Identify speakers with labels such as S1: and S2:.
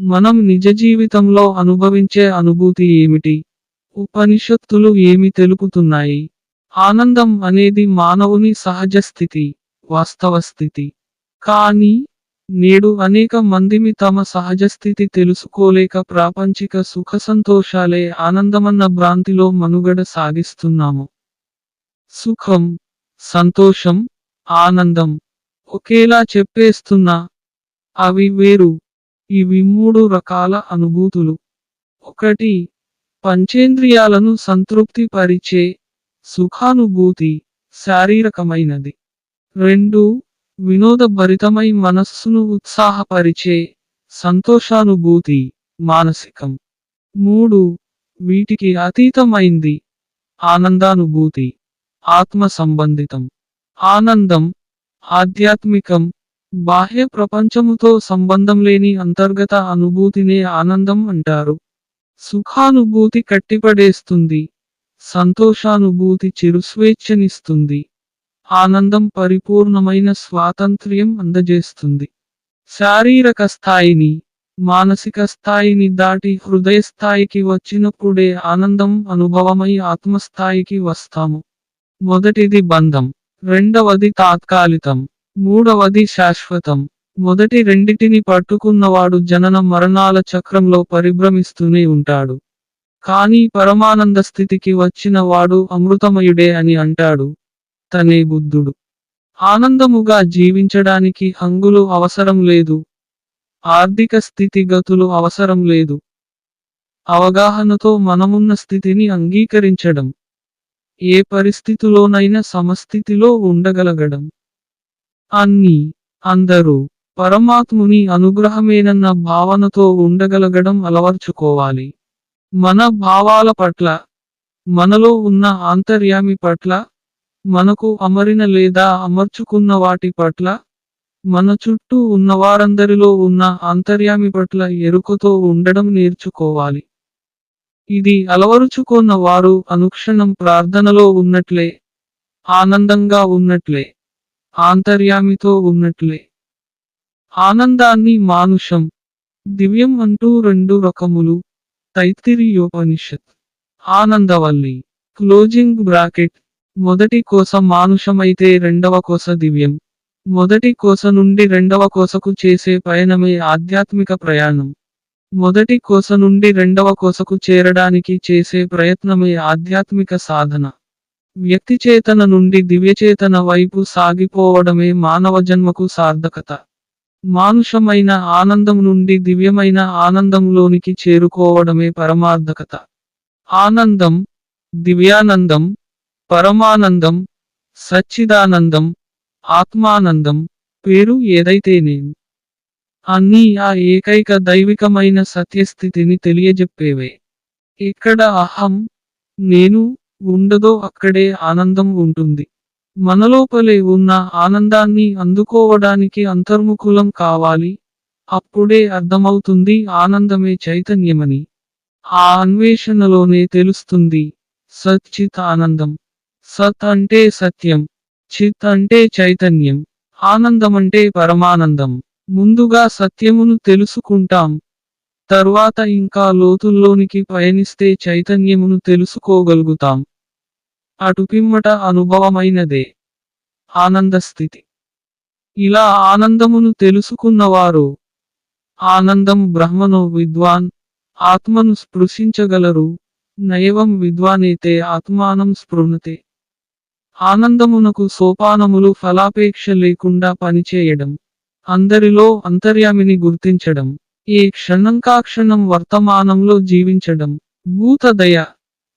S1: మనం నిజ జీవితంలో అనుభవించే అనుభూతి ఏమిటి? ఉపనిషత్తులు ఏమి తెలుపుతున్నాయి? ఆనందం అనేది మానవుని సహజ స్థితి వాస్తవ స్థితి. కానీ నేడు అనేక మందిమి తమ సహజ స్థితి తెలుసుకోలేక ప్రాపంచిక సుఖ సంతోషాలే ఆనందమన్న భ్రాంతిలో మనుగడ సాగిస్తున్నాము. సుఖం సంతోషం ఆనందం ఒకేలా చెప్పేస్తున్నా అవి వేరు. ఇవి మూడు రకాల అనుభూతులు. ఒకటి పంచేంద్రియాలను సంతృప్తి పరిచే సుఖానుభూతి శారీరకమైనది. రెండు వినోదభరితమై మనస్సును ఉత్సాహపరిచే సంతోషానుభూతి మానసికం. మూడు వీటికి అతీతమైంది ఆనందానుభూతి ఆత్మ సంబంధితం. ఆనందం ఆధ్యాత్మికం బాహ్య ప్రపంచముతో సంబంధం లేని అంతర్గత అనుభూతినే ఆనందం అంటారు. సుఖానుభూతి కట్టిపడేస్తుంది. సంతోషానుభూతి చిరుస్వేచ్ఛనిస్తుంది. ఆనందం పరిపూర్ణమైన స్వాతంత్ర్యం అందజేస్తుంది. శారీరక స్థాయిని మానసిక స్థాయిని దాటి హృదయ స్థాయికి వచ్చినప్పుడే ఆనందం అనుభవమై ఆత్మస్థాయికి వస్తాము. మొదటిది బంధం రెండవది తాత్కాలికం. మూడవది శాశ్వతం. మొదటి రెండిటిని పట్టుకున్నవాడు జనన మరణాల చక్రంలో పరిభ్రమిస్తూనే ఉంటాడు. కానీ పరమానంద స్థితికి వచ్చిన వాడు అమృతమయుడే అని అంటాడు. తనే బుద్ధుడు. ఆనందముగా జీవించడానికి హంగులు అవసరం లేదు. ఆర్థిక స్థితిగతులు అవసరం లేదు. అవగాహనతో మనమున్న స్థితిని అంగీకరించడం. ఏ పరిస్థితిలోనైనా సమస్థితిలో ఉండగలగడం. అన్ని అందరూ పరమాత్ముని అనుగ్రహమేనన్న భావనతో ఉండగలగడం అలవర్చుకోవాలి. మన భావాల పట్ల మనలో ఉన్న ఆంతర్యామి పట్ల మనకు అమరిన లేదా అమర్చుకున్న వాటి పట్ల మన చుట్టూ ఉన్నవారందరిలో ఉన్న ఆంతర్యామి పట్ల ఎరుకతో ఉండడం నేర్చుకోవాలి. ఇది అలవరుచుకున్న వారు అనుక్షణం ప్రార్థనలో ఉన్నట్లే ఆనందంగా ఉన్నట్లే. ఆంతర్యామితో ఉన్నట్లే. ఆనందాన్ని మానుషం. దివ్యం అంటూ రెండు రకములు. తైత్తిరియోపనిషత్ ఆనందవల్లి. Closing bracket. మొదటి కోస మానుషమైతే రెండవ కోస దివ్యం. మొదటి కోస నుండి రెండవ కోసకు చేసే పయనమే ఆధ్యాత్మిక ప్రయాణం. మొదటి కోస నుండి రెండవ కోసకు చేరడానికి చేసే ప్రయత్నమే ఆధ్యాత్మిక సాధన. వ్యక్తిచేతన నుండి దివ్యచేతన వైపు సాగిపోవడమే మానవ జన్మకు సార్థకత. మానుషమైన ఆనందం నుండి దివ్యమైన ఆనందంలోనికి చేరుకోవడమే పరమార్థకత. ఆనందం దివ్యానందం పరమానందం సచ్చిదానందం ఆత్మానందం పేరు ఏదైతేనేమి అన్నీ ఆ ఏకైక దైవికమైన సత్యస్థితిని తెలియజెప్పేవే. ఇక్కడ అహం నేను ఉండదో అక్కడే ఆనందం ఉంటుంది. మనలోపలే ఉన్న ఆనందాన్ని అందుకోవడానికి అంతర్ముఖులం కావాలి. అప్పుడే అర్థమవుతుంది ఆనందమే చైతన్యమని. ఆ అన్వేషణలోనే తెలుస్తుంది సచ్చిత్ ఆనందం. సత్ అంటే సత్యం. చిత్ అంటే చైతన్యం. ఆనందమంటే పరమానందం. ముందుగా సత్యమును తెలుసుకుంటాం. తర్వాత ఇంకా లోతుల్లోనికి పయనిస్తే చైతన్యమును తెలుసుకోగలుగుతాం. అటుపిమ్మట అనుభవమైనదే. ఆనందస్థితి ఇలా ఆనందమును తెలుసుకున్నవారు ఆనందం బ్రహ్మను విద్వాన్ ఆత్మను స్పృశించగలరు నైవం విద్వానేతే ఆత్మానం స్పృణతే. ఆనందమునకు సోపానములు ఫలాపేక్ష లేకుండా పనిచేయడం అందరిలో అంతర్యామిని గుర్తించడం ఏ క్షణంకాక్షణం వర్తమానంలో జీవించడం భూతదయ